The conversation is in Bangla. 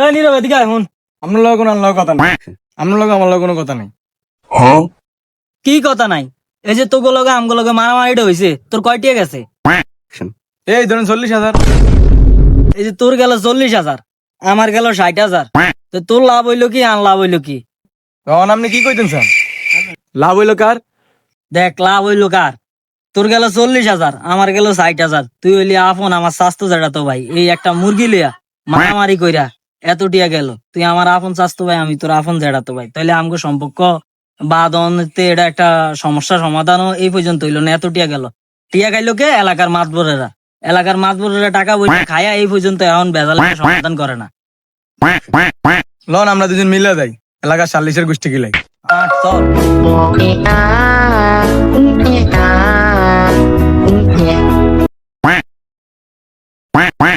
এ নীরব এদিকে এখন আপনার লগে কোনো আল্লাহ কথা নাই। আপনার লগে আমার লগে কোনো কথা নাই। কি কথা নাই? এই যে তোগো লগে আমগো লগে মারামারিটা হইছে তোর কয়টিয়া গেছে? এই ধরেন চল্লিশ হাজার। এই যে তোর গেল চল্লিশ হাজার আমার গেল ষাট হাজার। তো তোর লাভ হইল কি আর লাভ হইল কি? তখন আপনি কি কইতেন স্যার লাভ হইল কার? দেখ লাভ হইল কার? তোর গেল চল্লিশ হাজার আমার গেল ষাট হাজার। তুই হইলি আপন আমার স্বাস্থ্য যেটা তো ভাই এই একটা মুরগি লিয়া মারামারি কইরা এতটিয়া গেল। তুই আমার আপন স্বাস্থ্য ভাই আমি তোর আপন জেডা তো ভাই। তাহলে আমগো সম্পর্ক বাদনতে এটা একটা সমস্যা সমাধানও এই পর্যন্ত হইল না এতটিয়া গেল। টিয়া খাইলো কে? এলাকার মাতবরেরা এলাকার মাতবরেরা টাকা বইটা খায়া এই পর্যন্ত এখন বেজাল সমাধান করে না। লন আমরা দুজন মিলে যাই। এলাকার চাল্লিশের গোষ্ঠী গিলাই। আট চল। quack, quack.